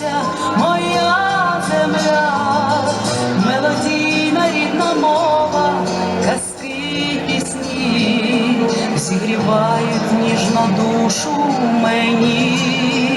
родилася моя земля, мелодійна рідна мова, казки пісні, зігрівають ніжно душу мені.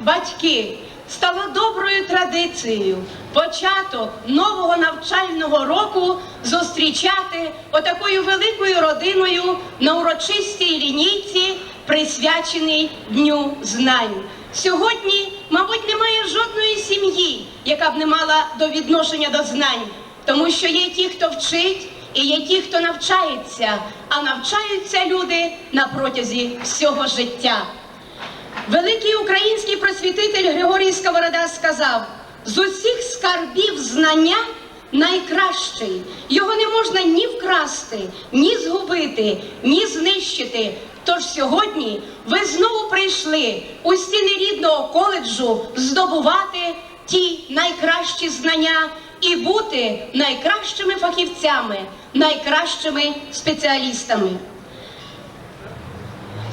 Батьки, стало доброю традицією початок нового навчального року зустрічати отакою великою родиною на урочистій лінійці, присвяченій Дню знань. Сьогодні, мабуть, немає жодної сім'ї, яка б не мала до відношення до знань, тому що є ті, хто вчить, і є ті, хто навчається, а навчаються люди на протязі всього життя. Великий український просвітитель Григорій Сковорода сказав: з усіх скарбів знання найкращий. Його не можна ні вкрасти, ні згубити, ні знищити. Тож сьогодні ви знову прийшли у стіни рідного коледжу здобувати ті найкращі знання і бути найкращими фахівцями, найкращими спеціалістами.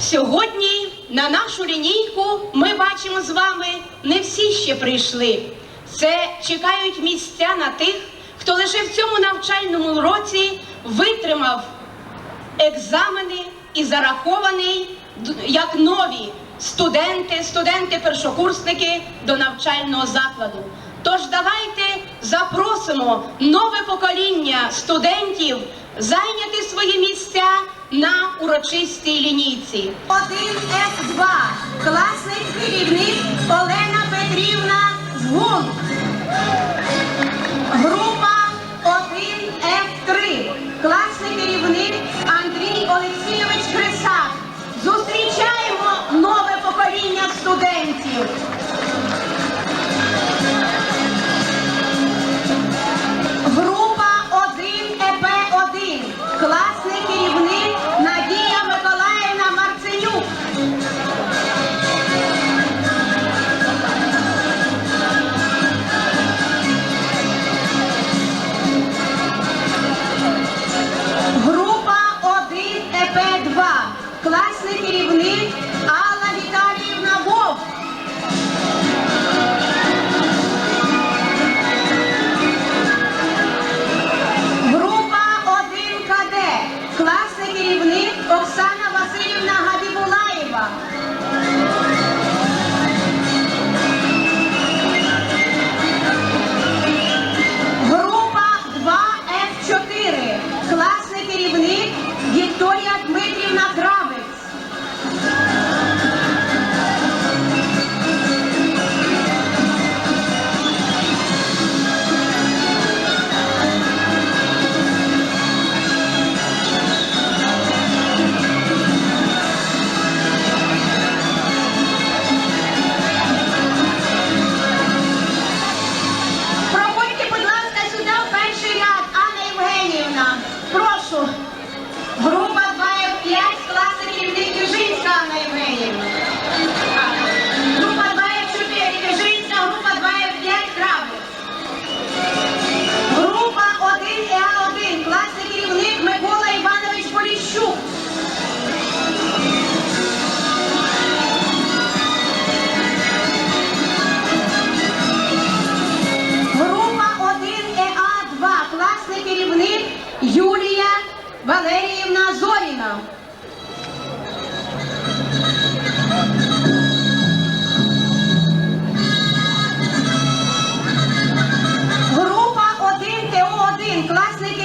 Сьогодні на нашу лінійку ми бачимо з вами не всі ще прийшли. Це чекають місця на тих, хто лише в цьому навчальному році витримав екзамени і зарахований як нові студенти, студенти-першокурсники до навчального закладу. Тож давайте запросимо нове покоління студентів зайняти свої місця на урочистій лінійці. 1С2. Класний керівник Олена Петрівна Згун. Група 1F3. Класний керівник Андрій Олексійович Крисак. Зустрічаємо нове покоління студентів.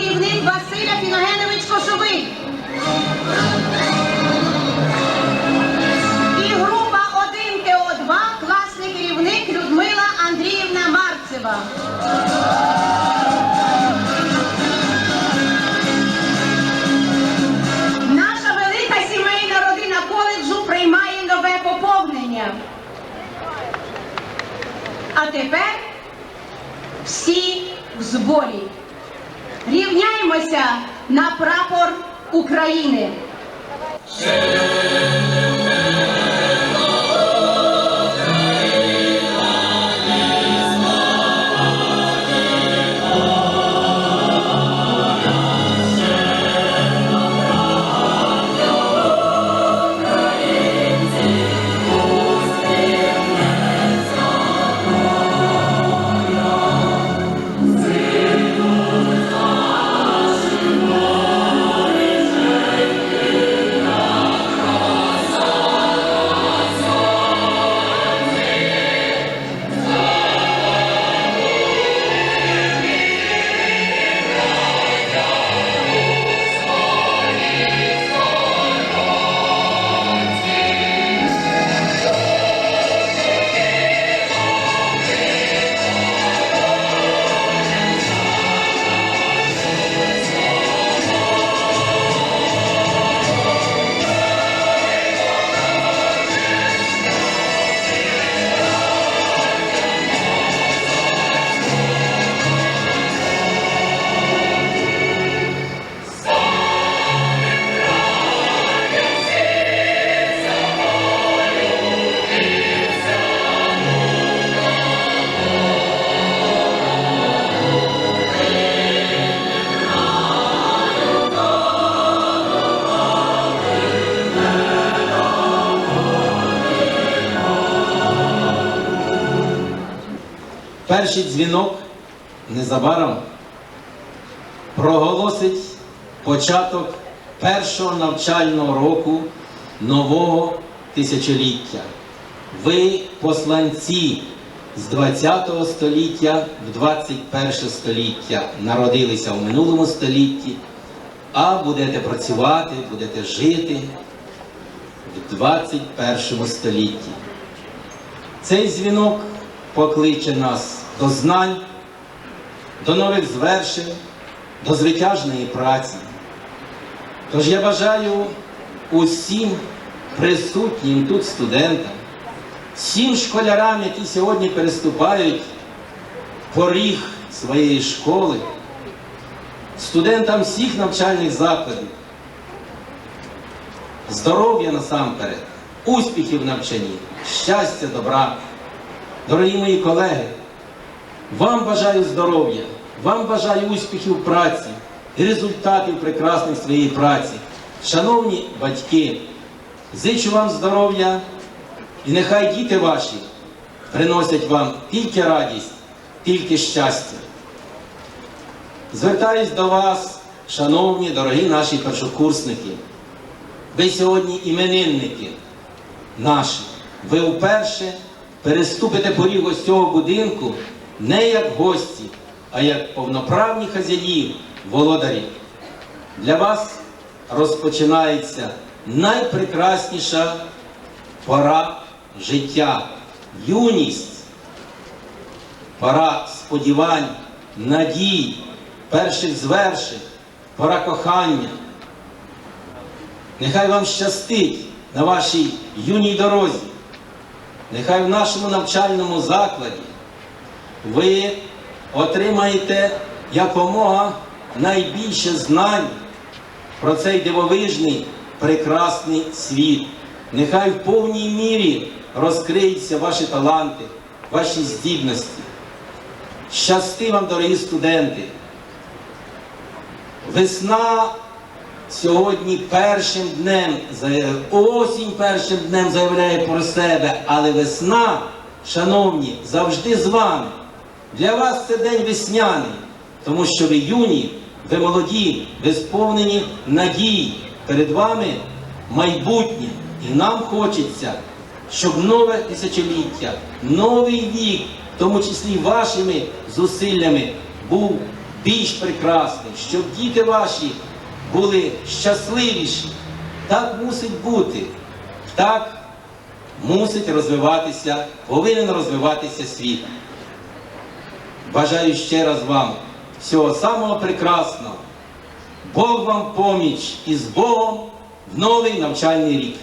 керівник Василя Фіногенович Кошовий. І група 1 ТО2 класний керівник Людмила Андріївна Марцева. Наша велика сімейна родина коледжу приймає нове поповнення. А тепер всі в зборі рівняємося на прапор України. Перший дзвінок незабаром проголосить початок першого навчального року нового тисячоліття. Ви посланці з 20 століття в 21 століття народилися в минулому столітті, а будете працювати, будете жити в 21 столітті. Цей дзвінок покличе нас до знань, до нових звершень, до звитяжної праці. Тож я бажаю усім присутнім тут студентам, всім школярам, які сьогодні переступають поріг своєї школи, студентам всіх навчальних закладів, здоров'я насамперед, успіхів в навчанні, щастя, добра. Дорогі мої колеги, вам бажаю здоров'я, вам бажаю успіхів праці і результатів прекрасних своєї праці. Шановні батьки, зичу вам здоров'я і нехай діти ваші приносять вам тільки радість, тільки щастя. Звертаюсь до вас, шановні, дорогі наші першокурсники. Ви сьогодні іменинники наші. Ви вперше переступите поріг ось цього будинку не як гості, а як повноправні хазяї, володарі. Для вас розпочинається найпрекрасніша пора життя, юність, пора сподівань, надій, перших звершень, пора кохання. Нехай вам щастить на вашій юній дорозі. Нехай в нашому навчальному закладі ви отримаєте якомога найбільше знань про цей дивовижний, прекрасний світ. Нехай в повній мірі розкриються ваші таланти, ваші здібності. Щасти вам, дорогі студенти! Весна сьогодні першим днем, осінь першим днем заявляє про себе, але весна, шановні, завжди з вами. Для вас це день весняний, тому що ви юні, ви молоді, ви сповнені надій. Перед вами майбутнє. І нам хочеться, щоб нове тисячоліття, новий вік, в тому числі вашими зусиллями, був більш прекрасний, щоб діти ваші були щасливіші. Так мусить бути. Так мусить розвиватися, повинен розвиватися світ. Бажаю ще раз вам всього самого прекрасного. Бог вам поміч і з Богом в новий навчальний рік.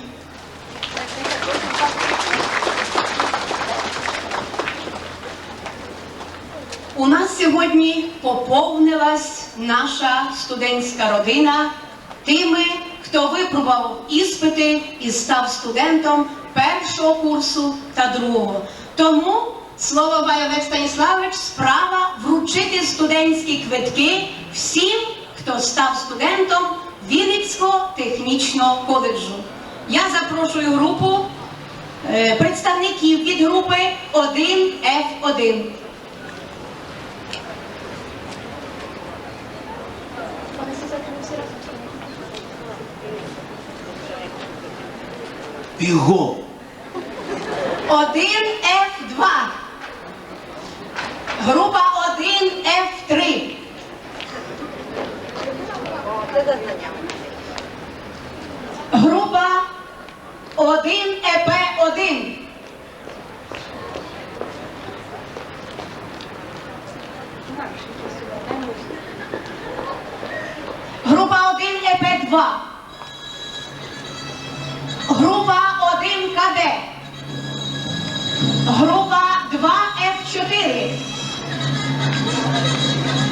У нас сьогодні поповнилась наша студентська родина тими, хто випробував іспити і став студентом першого курсу та другого. Тому слово має Олег Станіславович справа вручити студентські квитки всім, хто став студентом Вінницького технічного коледжу. Я запрошую групу е, представників від групи 1F1. Бігом!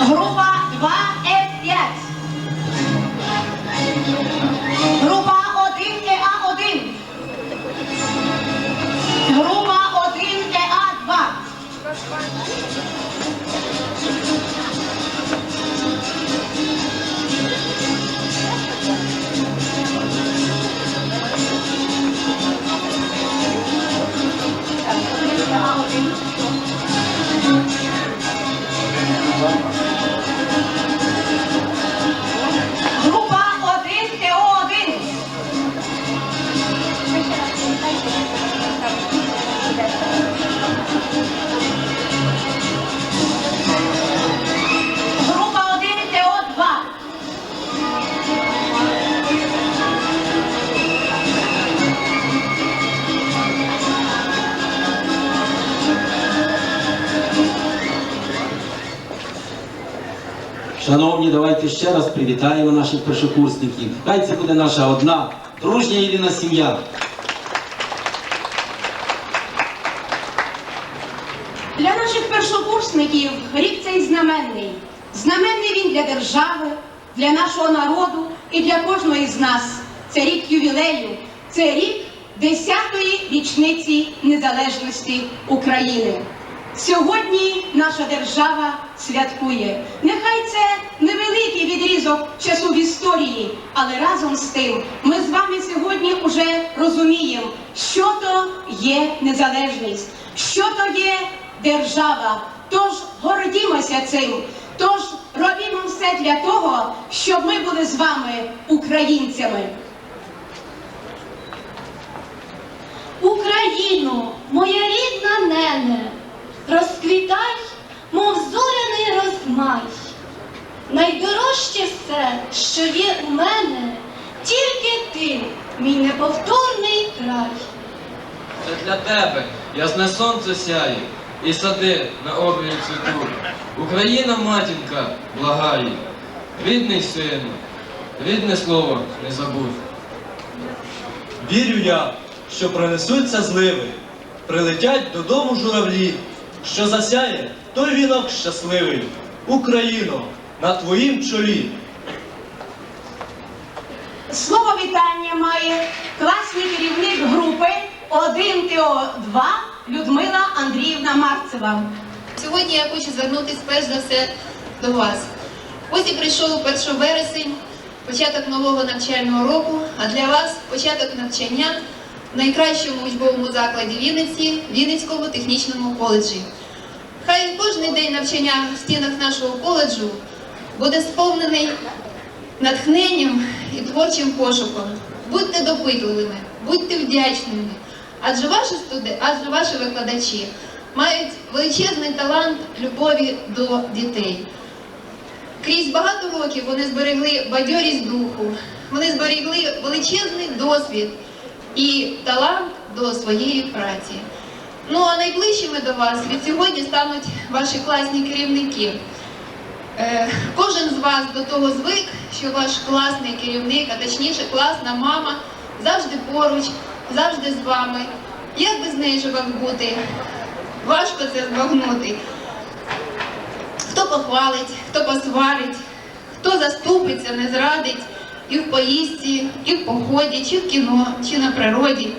Група 2F5. Давайте ще раз привітаємо наших першокурсників. Хай це буде наша одна дружня єдина сім'я. Для наших першокурсників рік цей знаменний. Знаменний він для держави, для нашого народу і для кожної з нас. Це рік ювілею, це рік 10-ї річниці незалежності України. Сьогодні наша держава святкує. Нехай це відрізок часу в історії, але разом з тим ми з вами сьогодні вже розуміємо, що то є незалежність, що то є держава. Тож гордімося цим. Тож робімо все для того, щоб ми були з вами українцями. Україно, моя рідна нене, розквітай, мов зоряний розмай. Найдорожче все, що є у мене, тільки ти, мій неповторний край. Це для тебе ясне сонце сяє, і сади на обрії цвітуть. Україна, матінка, благає, рідний сину, рідне слово не забудь. Вірю я, що принесуться зливи, прилетять додому журавлі, що засяє той вінок щасливий, Україно, на твоїм чолі. Слово вітання має класний керівник групи 1ТО2 Людмила Андріївна Марцева. Сьогодні я хочу звернутися перш за все до вас. Ось і прийшов 1 вересень, початок нового навчального року, а для вас початок навчання в найкращому учбовому закладі Вінниці, Вінницькому технічному коледжі. Хай кожен день навчання в стінах нашого коледжу буде сповнений натхненням і творчим пошуком. Будьте допитливими, будьте вдячними, адже ваші студи, адже ваші викладачі мають величезний талант любові до дітей. Крізь багато років вони зберегли бадьорість духу, вони зберегли величезний досвід і талант до своєї праці. Ну а найближчими до вас від сьогодні стануть ваші класні керівники. Е, Кожен з вас до того звик, що ваш класний керівник, а точніше класна мама, завжди поруч, завжди з вами. Як без неї живе бути? Важко це збагнути. Хто похвалить, хто посварить, хто заступиться, не зрадить і в поїздці, і в поході, чи в кіно, чи на природі.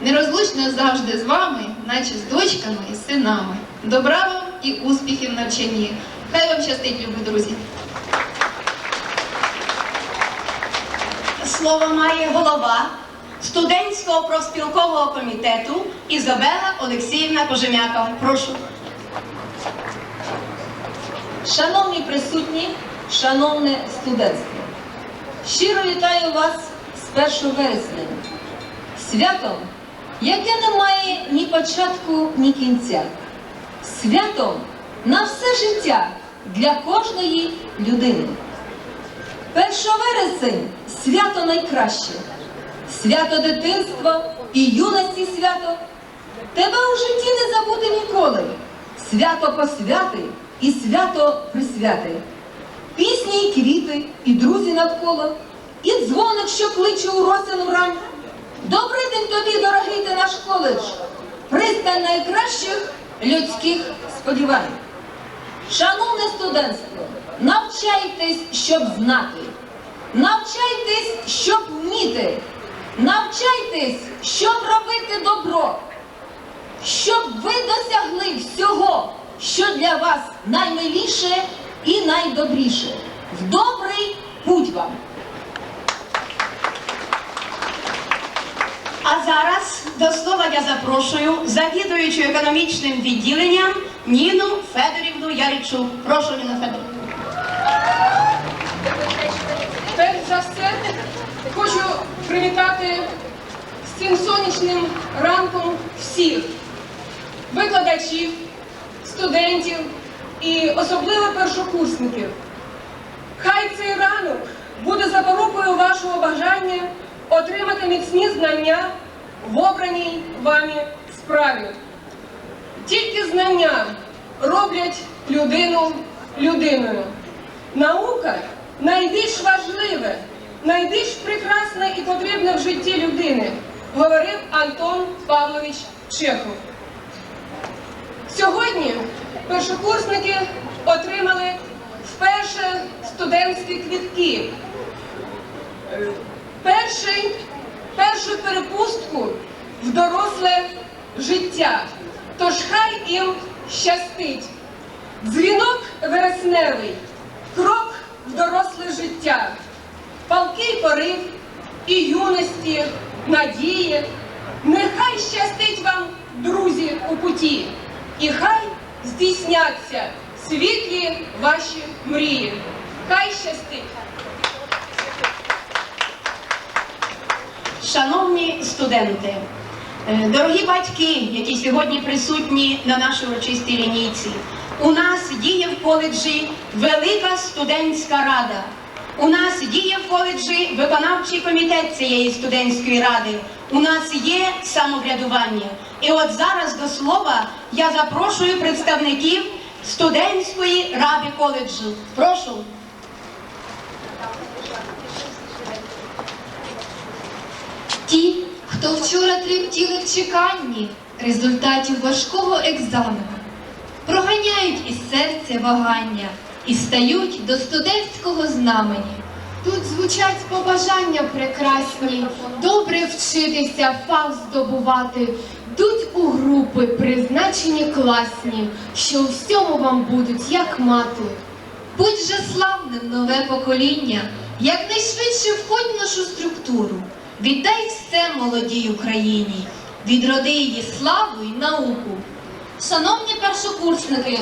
Нерозлучно завжди з вами, наче з дочками і синами. Добра вам і успіхів навчанні. Хай вам щастить, любі друзі! Слово має голова студентського профспілкового комітету Ізабела Олексіївна Кожем'яка. Прошу. Шановні присутні, шановне студентство, щиро вітаю вас з 1 вересня, святом, яке не має ні початку, ні кінця, святом на все життя для кожної людини. 1 вересень свято найкраще, свято дитинства і юності свято. Тебе у житті не забути ніколи. Свято посвяти і свято присвяти. Пісні і квіти, і друзі навколо, і дзвоник, що кличе у росину рань. Добрий день тобі, дорогий ти наш коледж, пристань найкращих людських сподівань. Шановне студентство, навчайтесь, щоб знати, навчайтесь, щоб вміти, навчайтесь, щоб робити добро щоб ви досягли всього, що для вас наймиліше і найдобріше. В добрий путь вам! А зараз до слова я запрошую завідуючу економічним відділенням Ніну Федорівну Яричу. Прошу, Ніна Федорівна. Перш за все хочу привітати з цим сонячним ранком всіх викладачів, студентів і особливо першокурсників. Хай цей ранок буде запорукою вашого бажання отримати міцні знання в обраній вами справі. Тільки знання роблять людину людиною. Наука найбільш важливе, найбільш прекрасне і потрібне в житті людини, говорив Антон Павлович Чехов. Сьогодні першокурсники отримали вперше студентські квітки. Перший, першу перепустку в доросле життя. Тож хай їм щастить. Дзвінок вересневий, крок в доросле життя, палкий порив і юності, надії. Нехай щастить вам, друзі, у путі, і хай здійсняться світлі ваші мрії. Хай щастить! Шановні студенти, е, дорогі батьки, які сьогодні присутні на нашій урочистій лінійці, у нас діє в коледжі велика студентська рада. У нас діє в коледжі виконавчий комітет цієї студентської ради. У нас є самоврядування. І от зараз до слова я запрошую представників студентської ради коледжу. Прошу. Хто вчора тремтіли в чеканні результатів важкого екзамену, проганяють із серця вагання і стають до студентського знамені. Тут звучать побажання прекрасні, добре вчитися, фах здобувати. Йдуть у групи, призначені класні, що у всьому вам будуть як мати. Будь же славним нове покоління, якнайшвидше входь в нашу структуру. Віддай все молодій Україні, відроди її славу й науку. Шановні першокурсники,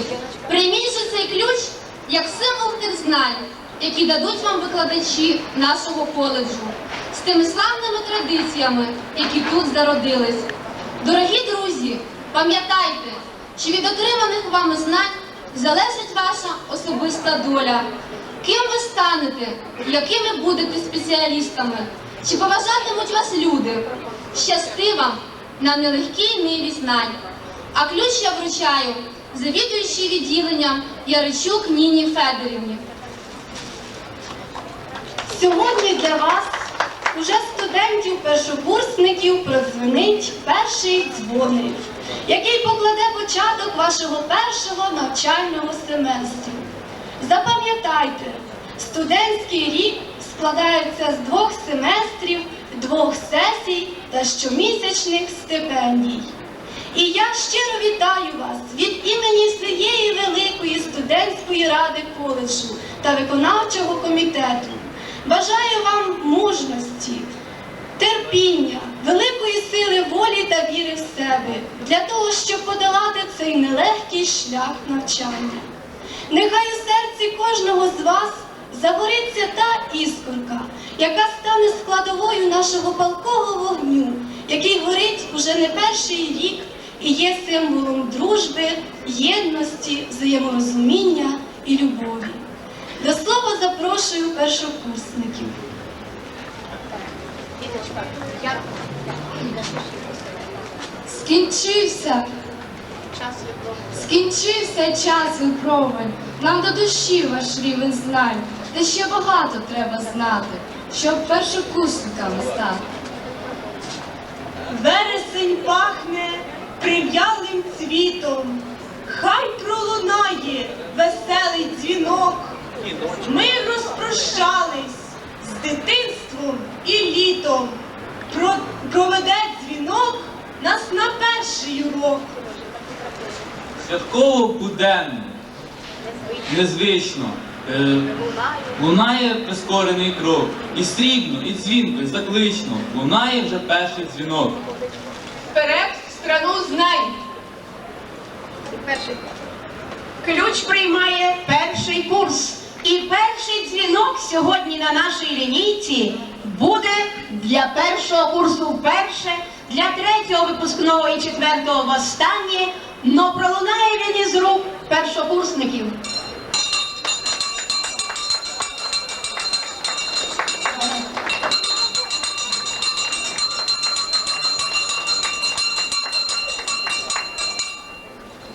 прийміть же цей ключ як символ тих знань, які дадуть вам викладачі нашого коледжу, з тими славними традиціями, які тут зародились. Дорогі друзі, пам'ятайте, що від отриманих вами знань залежить ваша особиста доля. Ким ви станете, якими будете спеціалістами, чи поважатимуть вас люди? Щасти вам на нелегкій ниві знань. А ключ я вручаю завідуючій відділенням Яричук Ніні Федорівні. Сьогодні для вас, уже студентів-першокурсників, продзвонить перший дзвоник, який покладе початок вашого першого навчального семестру. Запам'ятайте, студентський рік складається з двох семестрів, двох сесій та щомісячних стипендій. І я щиро вітаю вас від імені всієї великої студентської ради коледжу та виконавчого комітету. Бажаю вам мужності, терпіння, великої сили волі та віри в себе для того, щоб подолати цей нелегкий шлях навчання. Нехай у серці кожного з вас загориться та іскорка, яка стане складовою нашого палкого вогню, який горить уже не перший рік і є символом дружби, єдності, взаєморозуміння і любові. До слова запрошую першокурсників. Скінчився. Скінчився час випробувань. Нам до душі ваш рівень знань. Та ще багато треба знати, щоб першокурсниками стати. Вересень пахне прив'ялим цвітом, хай пролунає веселий дзвінок. Ми розпрощались з дитинством і літом. Про- Проведе дзвінок нас на перший урок. Святково буденно, незвично. Е, лунає прискорений крок. І срібно, і дзвінко, і заклично. Лунає вже перший дзвінок. Вперед в страну знань. Ключ приймає перший курс. І перший дзвінок сьогодні на нашій лінійці буде для першого курсу вперше, для третього випускного і четвертого востаннє, но пролунає він із рук першокурсників.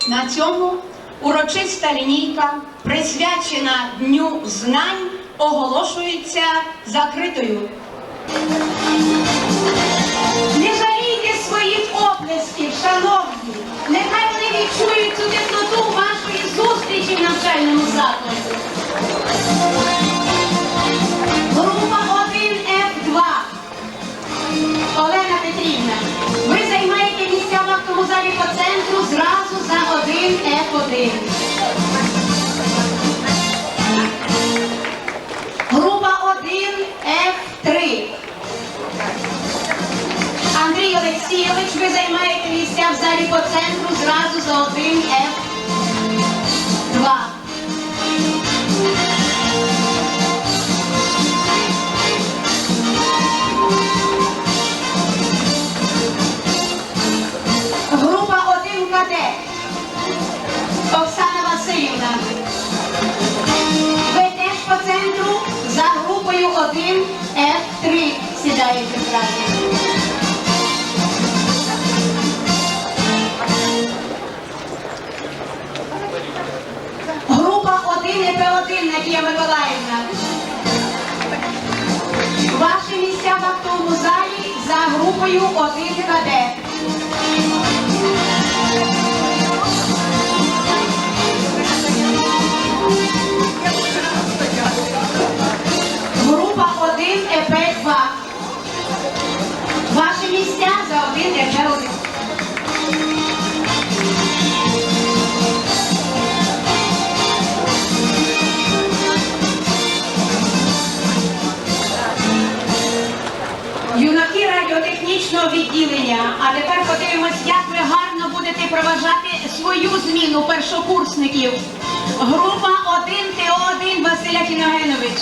На цьому урочиста лінійка, присвячена Дню знань, оголошується закритою. Шановні. Нехай вони відчують цю теплоту вашої зустрічі в навчальному закладі. По центру зразу за 1F2. Група 1 КД. Оксана Васильівна. Ви теж по центру за групою 1 F3 сідаєте зразу. Група 1 ЕП1 Надія Миколаївна. Ваші місця в актовому залі за групою 1 КД. Радіотехнічного відділення. А тепер подивимось, як ви гарно будете проважати свою зміну першокурсників. Група 1 ТО1 Василя Фіногенович.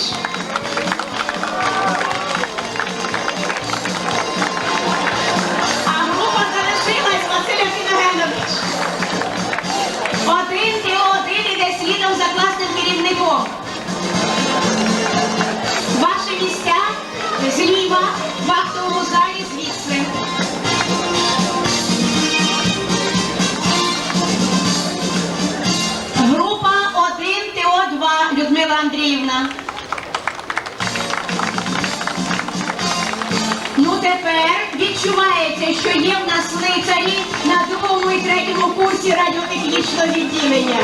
Відчувається, що є в нас лицарі на другому і третьому курсі радіотехнічного відділення.